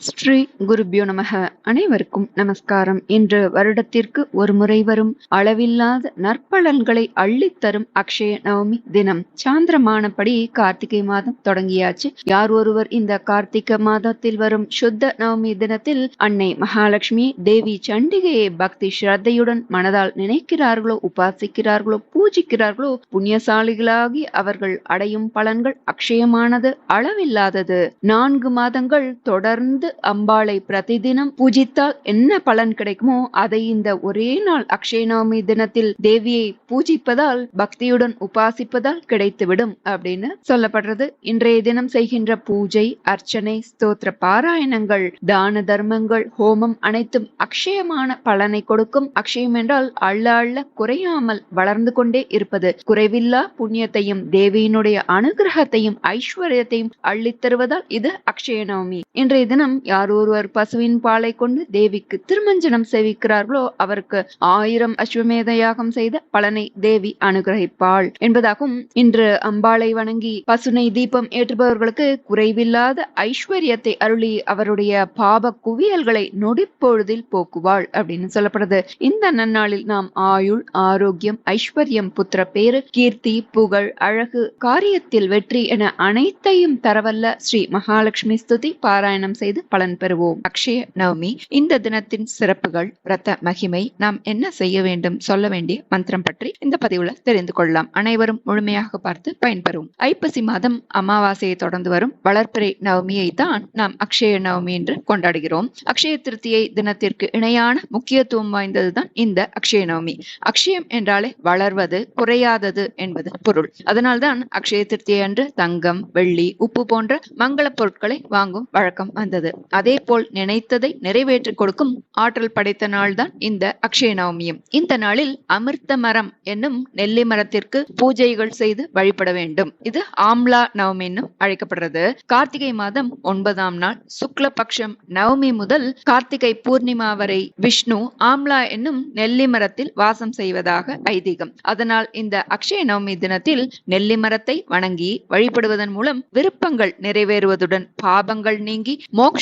ஸ்ரீ குருபியோ நமக. அனைவருக்கும் நமஸ்காரம். இன்று வருடத்திற்கு ஒரு முறை வரும் அளவில்லாத நற்பலன்களை அள்ளித்தரும் அக்ஷய நவமி தினம். சாந்திரமானபடி கார்த்திகை மாதம் தொடங்கியாச்சு. யார் ஒருவர் இந்த கார்த்திகை மாதத்தில் வரும் சுத்த நவமி தினத்தில் அன்னை மகாலட்சுமி தேவி சண்டிகையை பக்தி ஸ்ரத்தையுடன் மனதால் நினைக்கிறார்களோ உபாசிக்கிறார்களோ பூஜிக்கிறார்களோ புண்ணியசாலிகளாகி அவர்கள் அடையும் பலன்கள் அக்ஷயமானது அளவில்லாதது. நான்கு மாதங்கள் தொடர்ந்து அம்பாளை பிரதிதினம் பூஜித்தால் என்ன பலன் கிடைக்குமோ அதை இந்த ஒரே நாள் அக்ஷயநவமி தினத்தில் தேவியை பூஜிப்பதால் பக்தியுடன் உபாசிப்பதால் கிடைத்துவிடும் அப்படின்னு சொல்லப்படுறது. இன்றைய தினம் செய்கின்ற பூஜை அர்ச்சனை ஸ்தோத்திர பாராயணங்கள் தான தர்மங்கள் ஹோமம் அனைத்தும் அக்ஷயமான பலனை கொடுக்கும். அக்ஷயம் என்றால் அள்ள அள்ள குறையாமல் வளர்ந்து கொண்டே இருப்பது. குறைவில்லா புண்ணியத்தையும் தேவியினுடைய அனுகிரகத்தையும் ஐஸ்வர்யத்தையும் அள்ளித் தருவதால் இது அக்ஷய நவமி இன்றைய தினம் யார் ஒருவர் பசுவின் பாலை கொண்டு தேவிக்கு திருமஞ்சனம் சேவிக்கிறார்களோ அவருக்கு ஆயிரம் அஸ்வமேத யாகம் செய்த பலனை தேவி அனுகிரகிப்பாள். என்பதாகவும் இன்று அம்பாளை வணங்கி பசுனை தீபம் ஏற்றுபவர்களுக்கு குறைவில்லாத ஐஸ்வர்யத்தை அருளி அவருடைய பாப குவியல்களை நொடிப்பொழுதில் போக்குவாள் அப்படின்னு சொல்லப்படுது. இந்த நன்னாளில் நாம் ஆயுள் ஆரோக்கியம் ஐஸ்வர்யம் புத்திர பேரு கீர்த்தி புகழ் அழகு காரியத்தில் வெற்றி என அனைத்தையும் தரவல்ல ஸ்ரீ மகாலட்சுமி ஸ்துதி பாராயணம் செய்து பலன் பெறுவோம். அக்ஷய நவமி இந்த தினத்தின் சிறப்புகள் ரத்த மகிமை நாம் என்ன செய்ய வேண்டும் சொல்ல வேண்டிய மந்திரம் பற்றி இந்த பதிவுல தெரிந்து கொள்ளலாம். அனைவரும் முழுமையாக பார்த்து பயன்பெறும். ஐப்பசி மாதம் அமாவாசையை தொடர்ந்து வரும் வளர்ப்பிறை நவமியை தான் நாம் அக்ஷய நவமி என்று கொண்டாடுகிறோம். அக்ஷய திருத்தியை தினத்திற்கு இணையான முக்கியத்துவம் வாய்ந்ததுதான் இந்த அக்ஷய நவமி. அக்ஷயம் என்றாலே வளர்வது குறையாதது என்பது பொருள். அதனால்தான் அக்ஷய திருத்தியை அன்று தங்கம் வெள்ளி உப்பு போன்ற மங்கள பொருட்களை வாங்கும் வழக்கம் வந்தது. அதே போல் நினைத்ததை நிறைவேற்றிக் கொடுக்கும் ஆற்றல் படைத்த நாள்தான் இந்த அக்ஷய நவமியும். இந்த நாளில் அமிர்த மரம் என்னும் நெல்லி மரத்திற்கு பூஜைகள் செய்து வழிபட வேண்டும். இது ஆம்லா நவமி என்னும் அழைக்கப்படுறது. கார்த்திகை மாதம் ஒன்பதாம் நாள் சுக்ல பட்சம் நவமி முதல் கார்த்திகை பூர்ணிமா வரை விஷ்ணு ஆம்லா என்னும் நெல்லி மரத்தில் வாசம் செய்வதாக ஐதீகம். அதனால் இந்த அக்ஷய நவமி தினத்தில் நெல்லி மரத்தை வணங்கி வழிபடுவதன் மூலம் விருப்பங்கள் நிறைவேறுவதுடன் பாபங்கள் நீங்கி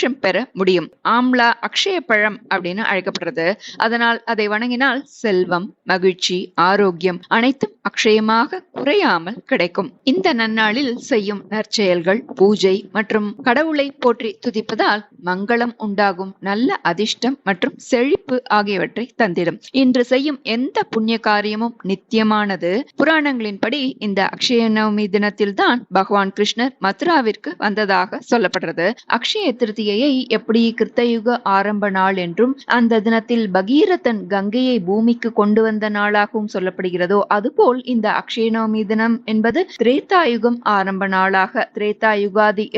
மோட்சம் பெற முடியும். ஆம்லா அக்ஷய பழம் அப்படின்னு அழைக்கப்படுறது. அதனால் அதை வணங்கினால் செல்வம் மகிழ்ச்சி ஆரோக்கியம் அனைத்தும் அக்ஷயமாக குறையாமல் கிடைக்கும். இந்த நன்னாளில் செய்யும் நற்செயல்கள் பூஜை மற்றும் கடவுளை போற்றி துதிப்பதால் மங்களம் உண்டாகும். நல்ல அதிர்ஷ்டம் மற்றும் செழிப்பு ஆகியவற்றை தந்திடும். இன்று செய்யும் எந்த புண்ணிய காரியமும் நித்தியமானது. புராணங்களின்படி இந்த அக்ஷய நவமி தினத்தில் தான் பகவான் கிருஷ்ணர் மதுராவிற்கு வந்ததாக சொல்லப்படுறது. அக்ஷய திருத்தியை நம்பிக்கையை எப்படி கிருத்தயுக ஆரம்ப நாள் என்றும் அந்த தினத்தில் பகீரதன் கங்கையை பூமிக்கு கொண்டு வந்த நாளாகவும் சொல்லப்படுகிறதோ அதுபோல் இந்த அக்ஷயநவமி தினம் என்பது திரேதாயுகம் ஆரம்ப நாளாக திரேதா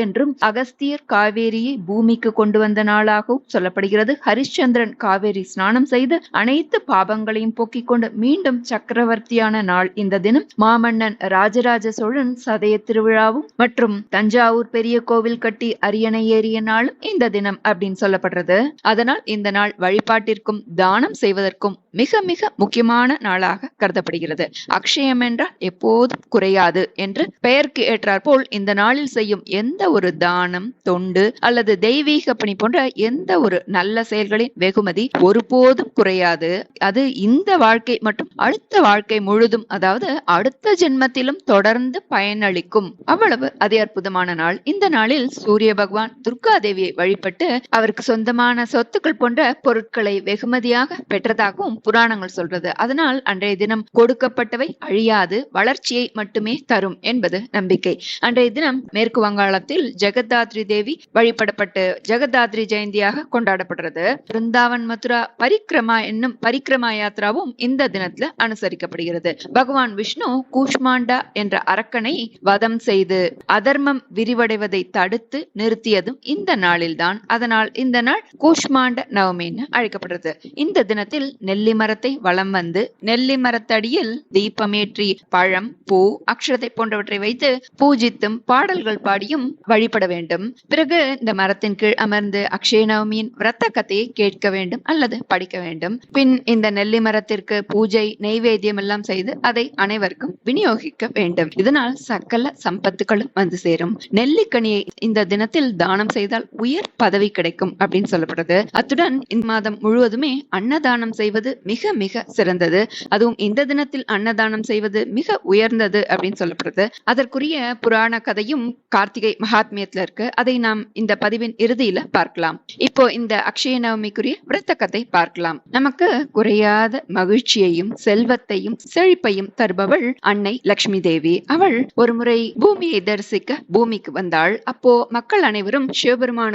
என்றும் அகஸ்தியர் காவேரியை பூமிக்கு கொண்டு வந்த நாளாகவும் சொல்லப்படுகிறது. ஹரிச்சந்திரன் காவேரி ஸ்நானம் செய்து அனைத்து பாபங்களையும் போக்கிக் கொண்டு மீண்டும் சக்கரவர்த்தியான நாள் இந்த தினம். மாமன்னன் ராஜராஜ சோழன் சதய திருவிழாவும் மற்றும் தஞ்சாவூர் பெரிய கோவில் கட்டி அரியணை ஏறிய நாளும் இந்த தினம் அப்படின்னு சொல்லப்படுறது. அதனால் இந்த நாள் வழிபாட்டிற்கும் தானம் செய்வதற்கும் மிக மிக முக்கியமான நாளாக கருதப்படுகிறது. அக்ஷயம் என்றால் எப்போதும் குறையாது என்று பெயருக்கு ஏற்றாற்போல் இந்த நாளில் செய்யும் எந்த ஒரு தானம் தொண்டு அல்லது தெய்வீக பணி போன்ற எந்த ஒரு நல்ல செயல்களின் வெகுமதி ஒருபோதும் குறையாது. அது இந்த வாழ்க்கை மற்றும் அடுத்த வாழ்க்கை முழுதும் அதாவது அடுத்த ஜென்மத்திலும் தொடர்ந்து பயனளிக்கும். அவ்வளவு அதி அற்புதமான நாள். இந்த நாளில் சூரிய பகவான் துர்கா தேவியை வழிபட்டு அவருக்கு சொந்தமான சொத்துக்கள் போன்ற பொருட்களை வெகுமதியாக பெற்றதாகவும் புராணங்கள் சொல்றது. அதனால் அன்றைய தினம் கொடுக்கப்பட்டவை அழியாது வளர்ச்சியை மட்டுமே தரும் என்பது நம்பிக்கை. அன்றைய தினம் மேற்கு வங்காளத்தில் ஜெகதாத்ரி தேவி வழிபடப்பட்டு ஜெகதாத்ரி ஜெயந்தியாக கொண்டாடப்படுறது. பிருந்தாவன் மதுரா பரிக்ரமா என்னும் பரிக்ரமா யாத்ராவும் இந்த தினத்துல அனுசரிக்கப்படுகிறது. பகவான் விஷ்ணு கூஷ்மாண்டா என்ற அரக்கனை வதம் செய்து அதர்மம் விரிவடைவதை தடுத்து நிறுத்தியதும் இந்த நாள். நாளில்தான். அதனால் இந்த நாள் கூஷ்மாண்ட நவமின்னு அழைக்கப்படுறது. இந்த தினத்தில் நெல்லி மரத்தை வலம் வந்து நெல்லி மரத்தடியில் தீபமேற்றி பழம் பூ அக்ஷரத்தை போன்றவற்றை வைத்து பூஜித்தும் பாடல்கள் பாடியும் வழிபட வேண்டும். பிறகு இந்த மரத்தின் கீழ் அமர்ந்து அக்ஷய நவமியின் விரத்த கதையை கேட்க வேண்டும் அல்லது படிக்க வேண்டும். பின் இந்த நெல்லி மரத்திற்கு பூஜை நெய்வேத்தியம் எல்லாம் செய்து அதை அனைவருக்கும் விநியோகிக்க வேண்டும். இதனால் சகல சம்பத்துகளும் வந்து சேரும். நெல்லிக்கனியை இந்த தினத்தில் தானம் செய்தால் உயர் பதவி கிடைக்கும் அப்படின்னு சொல்லப்படுது. அத்துடன் இந்த மாதம் முழுவதுமே அன்னதானம் செய்வது மிக மிக சிறந்தது. அதுவும் இந்த தினத்தில் அன்னதானம் செய்வது மிக உயர்ந்தது அப்படின்னு சொல்லப்படுது. அதற்குரிய புராண கதையும் கார்த்திகை மகாத்மியத்துல இருக்கு. அதை நாம் இந்த பதிவின் இறுதியில பார்க்கலாம். இப்போ இந்த அக்ஷய நவமிக்குரிய விரத்த கதை பார்க்கலாம். நமக்கு குறையாத மகிழ்ச்சியையும் செல்வத்தையும் செழிப்பையும் தருபவள் அன்னை லக்ஷ்மி தேவி. அவள் ஒருமுறை பூமியை தரிசிக்க பூமிக்கு வந்தாள். அப்போ மக்கள் அனைவரும்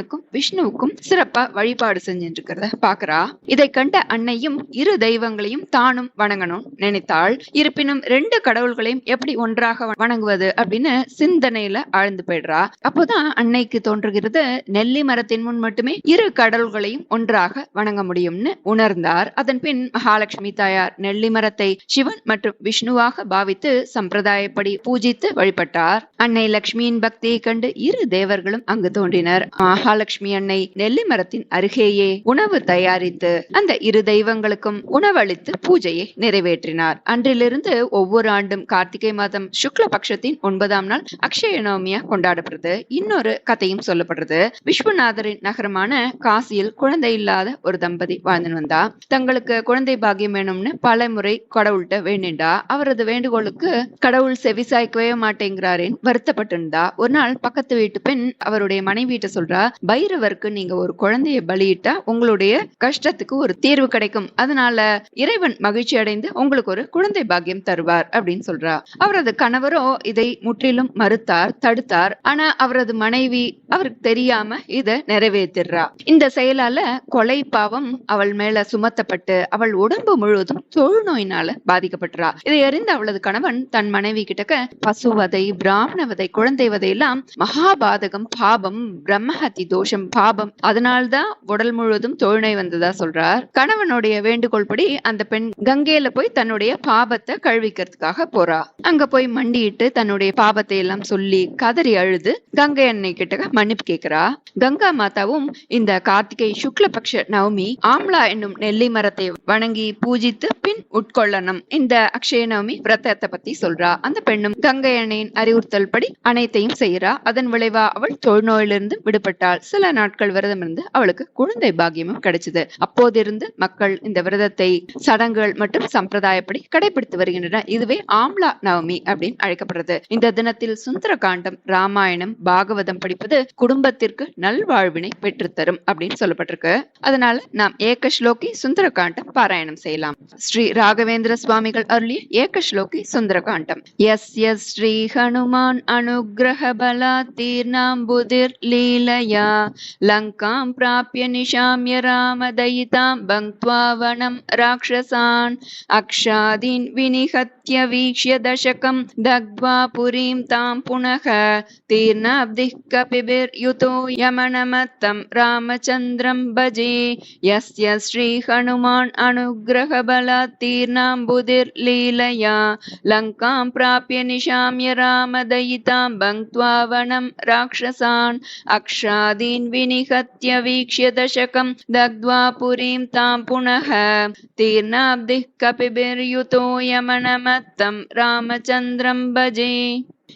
சிவபெருமானுக்கும் விஷ்ணுவுக்கும் சிறப்பா வழிபாடு செஞ்சுட்டு பாக்குறா. இதை கண்ட அன்னையும் இரு தெய்வங்களையும் தானும் வணங்கணும் நினைத்தாள். இருப்பினும் ரெண்டு கடவுள்களையும் எப்படி ஒன்றாக வணங்குவது அப்படின்னு சிந்தனையில ஆழ்ந்து போயிடுறா. அப்போதான் அன்னைக்கு தோன்றுகிறது நெல்லி மரத்தின் முன் மட்டுமே இரு கடவுள்களையும் ஒன்றாக வணங்க முடியும்னு உணர்ந்தார். அதன் பின் மகாலட்சுமி தாயார் நெல்லி மரத்தை சிவன் மற்றும் விஷ்ணுவாக பாவித்து சம்பிரதாயப்படி பூஜித்து வழிபட்டார். அன்னை லட்சுமியின் பக்தியை கண்டு இரு தேவர்களும் அங்கு தோன்றினர். மகாலட்சுமி அன்னை நெல்லி மரத்தின் அருகேயே உணவு தயாரித்து அந்த இரு தெய்வங்களுக்கும் உணவளித்து பூஜையை நிறைவேற்றினார். அன்றிலிருந்து ஒவ்வொரு ஆண்டும் கார்த்திகை மாதம் சுக்ல பட்சத்தின் ஒன்பதாம் நாள் அக்ஷய நவமியா கொண்டாடப்படுது. இன்னொரு கதையும் சொல்லப்படுறது விஸ்வநாதரின் நகரமான காசியில் குழந்தை இல்லாத ஒரு தம்பதி வாழ்ந்து வந்தா. தங்களுக்கு குழந்தை பாக்கியம் வேணும்னு பல முறை கடவுள்கிட்ட வேண்டிண்டா. அவரது வேண்டுகோளுக்கு கடவுள் செவிசாய்க்கவே மாட்டேங்கிறாரேன் வருத்தப்பட்டிருந்தா. ஒரு நாள் பக்கத்து வீட்டு பெண் அவருடைய மனைவியிட்ட சொல்றா பைரவருக்கு நீங்க ஒரு குழந்தைய பலியிட்டா உங்களுடைய கஷ்டத்துக்கு ஒரு தீர்வு கிடைக்கும். அதனால இறைவன் மகிழ்ச்சி அடைந்து உங்களுக்கு ஒரு குழந்தை பாக்கியம் தருவார் அப்படின்னு சொல்றா. அவரது கணவரோ இதை முற்றிலும் மறுத்தார் தடுத்தார். ஆனா அவரது மனைவி அவருக்கு தெரியாம இத நிறைவேற்றிடுறா இந்த செயலால கொலை பாவம் அவள் மேல சுமத்தப்பட்டு அவள் உடம்பு முழுவதும் தொழுநோயினால பாதிக்கப்பட்டுறா. இதை அறிந்த அவளது கணவன் தன் மனைவி கிட்டக்க பசுவதை பிராமணவதை குழந்தை வதையெல்லாம் மகாபாதகம் பாபம் பிரம்மஹத்தி தோஷம் பாபம். அதனால்தான் உடல் முழுவதும் தொழுநோய் வந்ததா சொல்றார். கணவனுடைய வேண்டுகோள் படி அந்த பெண் கங்கையில போய் தன்னுடைய பாபத்தை கழுவிக்கிறதுக்காக போறா. அங்க போய் மண்டியிட்டு தன்னுடைய பாபத்தை எல்லாம் சொல்லி கதறி அழுது கங்கை அன்னை கிட்ட மன்னிப்பு கேக்குறா. கங்கா மாதாவும் இந்த கார்த்திகை சுக்லபக்ஷ நவமி ஆம்லா என்னும் நெல்லி மரத்தை வணங்கி பூஜித்து பின் உட்கொள்ளணும். இந்த அக்ஷய நவமி விரதத்தை பத்தி சொல்றா. அந்த பெண்ணும் கங்கை அன்னையின் அறிவுறுத்தல் படி அனைத்தையும் செய்யறா அதன் விளைவா அவள் தொழுநோயிலிருந்து விடுபட்டாள். சில நாட்கள் விரதம் இருந்து அவளுக்கு குழந்தை பாக்கியமும் கிடைச்சது. அப்போதிருந்து மக்கள் இந்த விரதத்தை சடங்குகள் மற்றும் சம்பிரதாயப்படி கடைபிடித்து வருகின்றனர் இதுவே ஆம்லா நவமி அப்படின்னு அழைக்கப்படுறது. இந்த தினத்தில் சுந்தர காண்டம் ராமாயணம் பாகவதம் படிப்பது குடும்பத்திற்கு நல்வாழ்வினை பெற்றுத்தரும் அப்படின்னு சொல்லப்பட்டிருக்கு. அதனால நாம் ஏக ஸ்லோகி சுந்தர காண்டம் பாராயணம் செய்யலாம். ஸ்ரீ ராகவேந்திர சுவாமிகள் அருளிய ஏக ஸ்லோகி சுந்தர காண்டம் எஸ் எஸ் ஸ்ரீ ஹனுமான் அனுகிரக பலா தீர்ணாம்புதிர் லீலயா लङ्कां प्राप्य निशाम्य रामदयितां भङ्क्त्वा वनं राक्षसान्। अक्षादीन् विनिहत्य वीक्ष्य दशकं दग्ध्वा पुरीं तां पुनः तीर्णाब्धिः कपिभिर्युतो यमनमत्तं रामचन्द्रं भजे। यस्य श्रीहनुमान् अनुग्रहबलात् तीर्णाम्बुधिर्लीलया लङ्कां प्राप्य निशाम्य रामदयितां भङ्क्त्वा वनं राक्षसान्। अक्षा अक्षादीन् विनिहत्य वीक्ष्य दशकं दग्ध्वा पुरीं तां पुनः तीर्णाब्धिः कपिभिर्युतो यमनमत्तं रामचन्द्रं भजे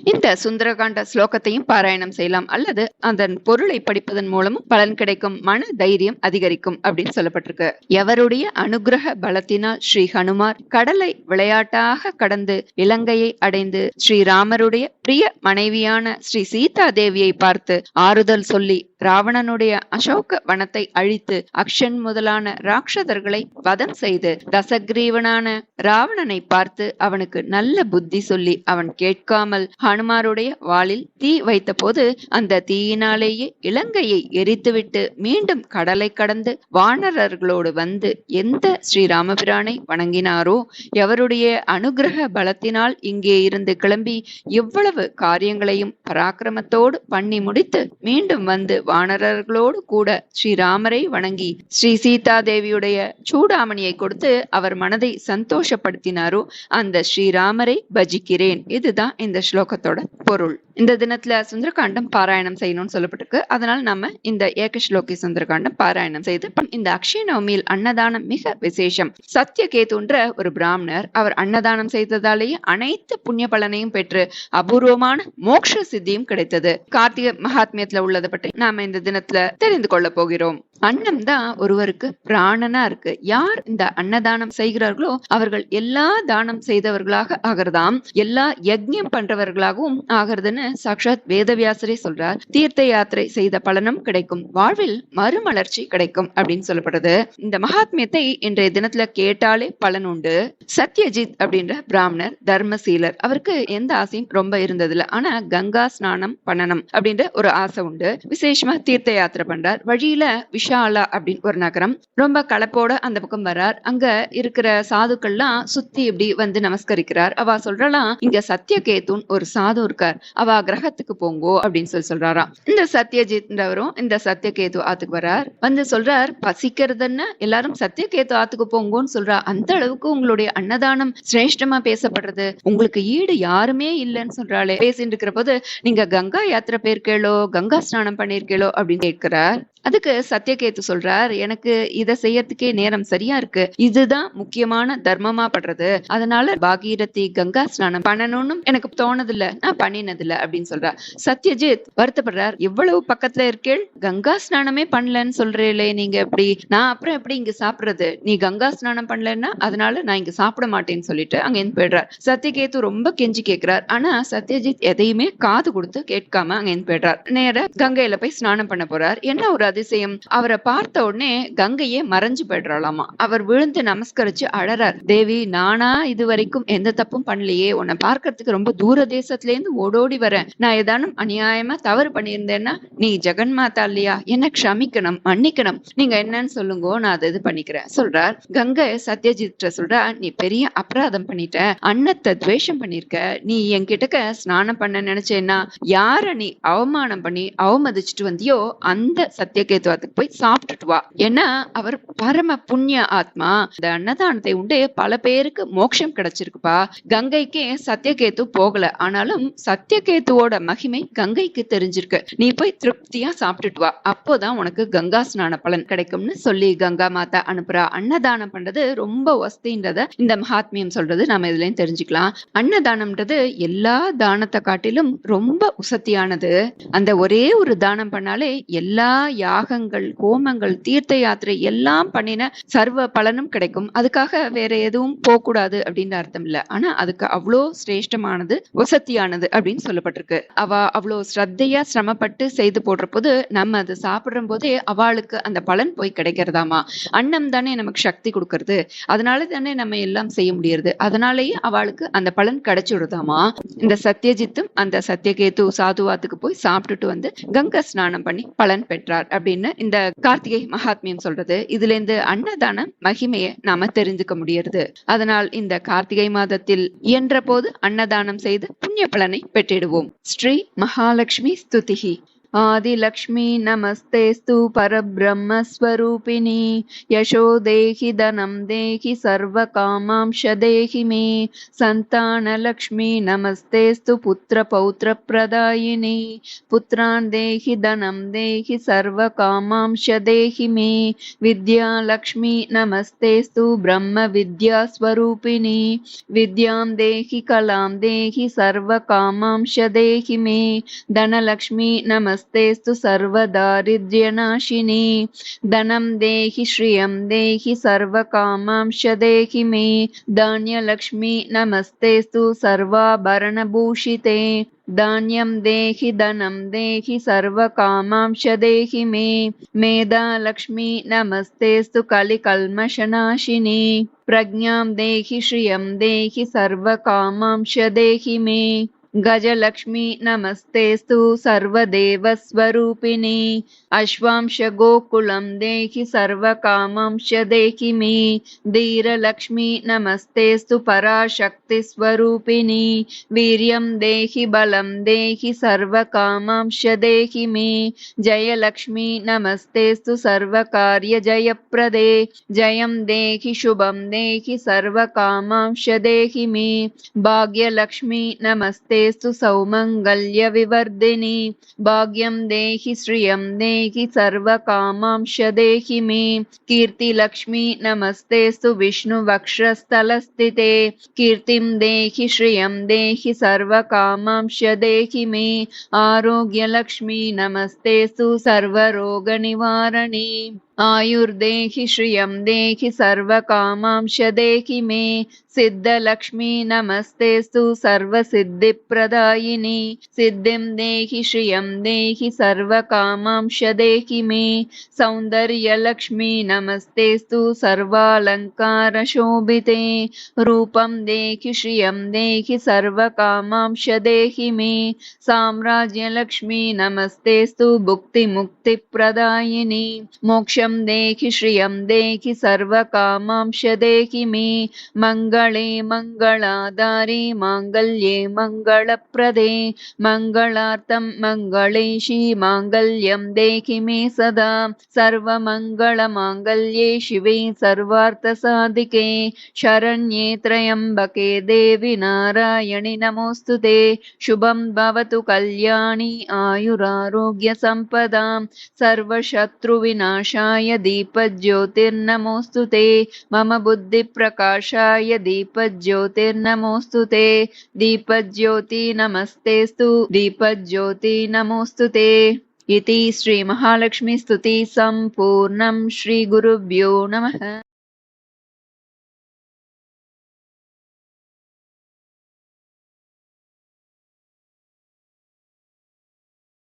இந்த சுந்தரகாண்ட ஸ்லோகத்தையும் பாராயணம் செய்யலாம் அல்லது அதன் பொருளை படிப்பதன் மூலமும் பலன் கிடைக்கும் மன தைரியம் அதிகரிக்கும் அப்படின்னு சொல்லப்பட்டிருக்கு எவருடைய அனுகிரக பலத்தினால் ஸ்ரீ ஹனுமார் கடலை விளையாட்டாக கடந்து இலங்கையை அடைந்து ஸ்ரீராமருடைய பிரிய மனைவியான ஸ்ரீ சீதா தேவியை பார்த்து ஆறுதல் சொல்லி ராவணனுடைய அசோக வனத்தை அழித்து அக்ஷன் முதலான ராட்சதர்களை வதம் செய்து தசக்ரீவனான ராவணனை பார்த்து அவனுக்கு நல்ல புத்தி சொல்லி அவன் கேட்காமல் ஹனுமாருடைய வாளில் தீ வைத்த போது அந்த தீயினாலேயே இலங்கையை எரித்துவிட்டு மீண்டும் கடலை கடந்து வானரர்களோடு வந்து எந்த ஸ்ரீராமபிரானை வணங்கினாரோ? எவருடைய அனுகிரக பலத்தினால் இங்கே இருந்து கிளம்பி இவ்வளவு காரியங்களையும் பராக்கிரமத்தோடு பண்ணி முடித்து மீண்டும் வந்து வானரர்களோடு கூட ஸ்ரீராமரை வணங்கி ஸ்ரீ சீதா தேவியுடைய சூடாமணியை கொடுத்து அவர் மனதை சந்தோஷப்படுத்தினாரோ அந்த ஸ்ரீராமரை பஜிக்கிறேன். இதுதான் இந்த ஸ்லோகத்தோட பொருள். இந்த தினத்துல சுந்தரகாண்டம் பாராயணம் செய்யணும்னு சொல்லப்பட்டிருக்கு. அதனால நம்ம இந்த ஏகஷ்லோகி சுந்தரகாண்டம் பாராயணம் செய்து இந்த அக்ஷய நவமியில் அன்னதானம் மிக விசேஷம். சத்தியகேதுன்ற ஒரு பிராமணர் அவர் அன்னதானம் செய்ததாலேயே அனைத்து புண்ணிய பலனையும் பெற்று அபூர்வமான மோட்ச சித்தியும் கிடைத்தது. கார்த்திகை மகாத்மியத்துல உள்ளதை பற்றி நாம இந்த தினத்துல தெரிந்து கொள்ள போகிறோம். அன்னம் தான் ஒருவருக்கு பிராணனா இருக்கு. யார் இந்த அன்னதானம் செய்கிறார்களோ அவர்கள் எல்லா தானம் செய்தவர்களாக ஆகிறதாம். எல்லா யஜ்யம் பண்றவர்களாகவும் ஆகிறதுன்னு சாக்ஷாத் வேதவியாசரே சொல்றார். தீர்த்த யாத்திரை செய்த பலனும் கிடைக்கும். வாழ்வில் மறுமலர்ச்சி கிடைக்கும் அப்படின்னு சொல்லப்படுது. இந்த மகாத்மியத்தை இன்றைய தினத்துல கேட்டாலே பலன் உண்டு. சத்யஜித் அப்படின்ற பிராமணர் தர்மசீலர் அவருக்கு எந்த ஆசையும் ரொம்ப இருந்ததில்ல. ஆனா கங்கா ஸ்நானம் பண்ணணும் அப்படின்ற ஒரு ஆசை உண்டு. விசேஷமா தீர்த்த யாத்திரை பண்றார். வழியில விஷாலா அப்படின்னு ஒரு நகரம். ரொம்ப கலப்போட அந்த பக்கம் வரார் அங்க இருக்கிற சாதுக்கள்லாம் சுத்தி இப்படி வந்து நமஸ்கரிக்கிறார். அவ சொல்றலாம் இங்க சத்யகேதுன் ஒரு சாது இருக்கார். அவ கிரகத்துக்கு போங்கோ அப்படின்னு சொல்லி சொல்றாராம். இந்த சத்யஜித்ன்றவரும் இந்த சத்யகேது ஆத்துக்கு வரார் வந்து சொல்றார் பசிக்கிறதுன்னு எல்லாரும் சத்யகேத்து ஆத்துக்கு போங்கோன்னு சொல்றா. அந்த அளவுக்கு உங்களுடைய அன்னதானம் சிரேஷ்டமா பேசப்படுறது. உங்களுக்கு ஈடு யாருமே இல்லைன்னு சொல்றாளே. பேசிட்டு இருக்கிற போது நீங்க கங்கா யாத்திரை போயிருக்கேளோ கங்கா ஸ்நானம் பண்ணிருக்கேளோ அப்படின்னு கேட்கிறார். அதுக்கு சத்யகேத்து சொல்றார் எனக்கு இதை செய்யறதுக்கே நேரம் சரியா இருக்கு. இதுதான் முக்கியமான தர்மமா படுறது. அதனால பாகீரதி கங்கா ஸ்நானம் பண்ணணும்னு எனக்கு தோணதில்ல. நான் பண்ணினது இல்ல அப்படின்னு சொல்றார். சத்யஜித் வருத்தப்படுறார். இவ்வளவு பக்கத்துல இருக்கே கங்கா ஸ்நானமே பண்ணலன்னு சொல்றீங்களே நீங்க எப்படி? நான் அப்புறம் எப்படி இங்க சாப்பிடுறது? நீ கங்கா ஸ்நானம் பண்ணலன்னா அதனால நான் இங்க சாப்பிட மாட்டேன்னு சொல்லிட்டு அங்க இருந்து போயிடுறார். சத்யகேத்து ரொம்ப கெஞ்சி கேட்கிறார் ஆனா சத்யஜித் எதையுமே காது கொடுத்து கேட்காம அங்க இருந்து போயிடுறார். நேர கங்கையில போய் ஸ்நானம் பண்ண போறார். என்ன ஒரு அதிசயம். அவரை பார்த்த உடனே கங்கையே மறைஞ்சு போயிடுறாளாமா. அவர் விழுந்து நமஸ்கரிச்சு அழறார். தேவி நானா இது வரைக்கும் எந்த தப்பும் பண்ணலையே. உன்னை பார்க்கறதுக்கு ரொம்ப தூர தேசத்துல இருந்து ஓடோடி வரேன். நான் ஏதானும் அநியாயமா தவறு பண்ணியிருந்தேன்னா நீ ஜெகன் மாதா இல்லையா? என்ன க்ஷமிக்கணும் மன்னிக்கணும். நீங்க என்னன்னு சொல்லுங்கோ நான் அதை இது பண்ணிக்கிறேன். சொல்றார். கங்கை சத்யஜித் சொல்றா நீ பெரிய அபராதம் பண்ணிட்ட. அன்னத்தை துவேஷம் பண்ணிருக்க நீ என்கிட்டக்க ஸ்நானம் பண்ண நினைச்சேன்னா யார நீ அவமானம் பண்ணி அவமதிச்சுட்டு வந்தியோ அந்த சத்தியகேத்துவத்துக்கு போய் சாப்பிட்டுட்டு வா. ஏன்னா அவர் பரம புண்ணிய ஆத்மா. இந்த அன்னதானத்தை உண்டு பல பேருக்கு மோட்சம் கிடைச்சிருக்குப்பா. கங்கைக்கே சத்தியகேத்து போகல. ஆனாலும் சத்தியகேத்துவோட மகிமை கங்கைக்கு தெரிஞ்சிருக்கு. நீ போய் திருப்தியா சாப்பிட்டுட்டு வா. அப்போதான் உனக்கு கங்கா ஸ்நான பலன் கிடைக்கும்னு சொல்லி கங்கா மாதா அனுப்புறா. அன்னதானம் பண்றது ரொம்ப வசதின்றத இந்த மகாத்மியம் சொல்றது நாம இதுலயும் தெரிஞ்சுக்கலாம். அன்னதானம்ன்றது எல்லா தானத்தை காட்டிலும் ரொம்ப உசத்தியானது அந்த ஒரே ஒரு தானம் பண்ணாலே எல்லா யாகங்கள் ஹோமங்கள் தீர்த்த யாத்திரை எல்லாம் பண்ணின சர்வ பலனும் கிடைக்கும். அதுக்காக வேற எதுவும் போக கூடாது அப்படின்னு அர்த்தம் இல்ல. ஆனா அதுக்கு அவ்வளோ சிரேஷ்டமானது வசத்தியானது அப்படின்னு சொல்லப்பட்டிருக்கு. அவ அவ்வளோ ஸ்ரத்தையா சிரமப்பட்டு செய்து போடுற போது நம்ம அதை சாப்பிடும் போதே அவளுக்கு அந்த பலன் போய் கிடைக்கிறதாமா? அன்னம் தானே நமக்கு சக்தி கொடுக்கறது. அதனால தானே நம்ம எல்லாம் செய்ய முடியறது. அதனாலேயே அவளுக்கு அந்த பலன் கிடைச்சிடுதாமா இந்த சத்யஜித்தும் அந்த சத்யகேது சாதுவாத்துக்கு போய் சாப்பிட்டுட்டு வந்து கங்கா ஸ்நானம் பண்ணி பலன் பெற்றார். அப்படின்னு இந்த கார்த்திகை மகாத்மியம் சொல்றது. இதுல இருந்து அன்னதான மகிமையை நாம தெரிஞ்சுக்க முடியறது. அதனால் இந்த கார்த்திகை மாதத்தில் இயன்ற போது அன்னதானம் செய்து புண்ணிய பலனை பெற்றிடுவோம். ஸ்ரீ மகாலட்சுமி ஸ்துதிகி आदिलक्ष्मी नमस्तेस्तु परब्रह्मस्वरूपिणी। यशो देहि धनं देहि सर्वकामांश देहि मे। सन्तानलक्ष्मी नमस्तेस्तु पुत्रपौत्रप्रदायिनी। पुत्रान् देहि धनं देहि सर्वकामांश देहि मे। विद्यालक्ष्मी नमस्तेस्तु ब्रह्मविद्यास्वरूपिणी। विद्यां देहि कलां देहि सर्वकामांश देहि मे। धनलक्ष्मी नमस्तेस्तु सर्वदारिद्र्यनाशिनी। धनं देहि श्रियं देहि सर्वकामांश देहि मे। धान्यलक्ष्मी नमस्तेस्तु सर्वाभरणभूषिते। धान्यं देहि, धनं देहि सर्वकामांश देहि मे। मेधालक्ष्मी नमस्तेस्तु कलिकल्मषनाशिनी। प्रज्ञां देहि, श्रियं देहि सर्वकामांश देहि मे। गजलक्ष्मी नमस्तेस्तु सर्वदेवस्वरूपिणी अश्वांशगोकुलं देहि सर्वकामांश देहि मे। धीरलक्ष्मी नमस्तेस्तु पराशक्तिस्वरूपिणी। वीर्यं देहि, बलं देहि सर्वकामांश देहि मे। जयलक्ष्मी नमस्तेस्तु सर्वकार्यजयप्रदे। जयं देहि, शुभं देहि सर्वकामांश देहि मे। भाग्यलक्ष्मी नमस्ते नमस्तेऽस्तु सौमङ्गल्यविवर्धिनि। भाग्यं देहि, श्रियं देहि सर्वकामांश देहि मे। कीर्तिलक्ष्मी नमस्तेऽस्तु विष्णुवक्षस्थलस्थिते कीर्तिं देहि, श्रियं देहि सर्वकामांश देहि मे। आरोग्यलक्ष्मी नमस्तेऽस्तु सर्वरोगनिवारणे। आयुर्देहि श्रियं देहि सर्वकामांश देहि मे सिद्धलक्ष्मी नमस्तेऽस्तु सर्वसिद्धिप्रदायिनि। सिद्धिं देहि श्रियं देहि सर्वकामांश देहि मे सौन्दर्यलक्ष्मी नमस्तेऽस्तु सर्वालङ्कारशोभिते। रूपं देहि श्रियं देहि सर्वकामांश देहि मे साम्राज्यलक्ष्मी नमस्तेऽस्तु भुक्तिमुक्तिप्रदायिनि। मोक्षं देहि श्रियं देहि सर्वकामांश देहि मे। मङ्गले मङ्गलाधारे माङ्गल्ये मङ्गलप्रदे। मङ्गलार्थं मङ्गलेशी माङ्गल्यं देहि मे सदा। सर्वमङ्गलमाङ्गल्ये शिवे सर्वार्थसाधिके। शरण्ये त्र्यम्बके देवि नारायणि नमोऽस्तु ते। शुभं भवतु कल्याणि आयुरारोग्यसम्पदां। सर्वशत्रुविनाशाय दीपज्योतिर्नमोऽस्तु ते मम बुद्धिप्रकाशाय दीपज्योतिर्नमोऽस्तु ते दीपज्योति नमस्तेऽस्तु दीपज्योति नमोऽस्तु ते इति श्रीमहालक्ष्मीस्तुति सम्पूर्णं श्रीगुरुभ्यो नमः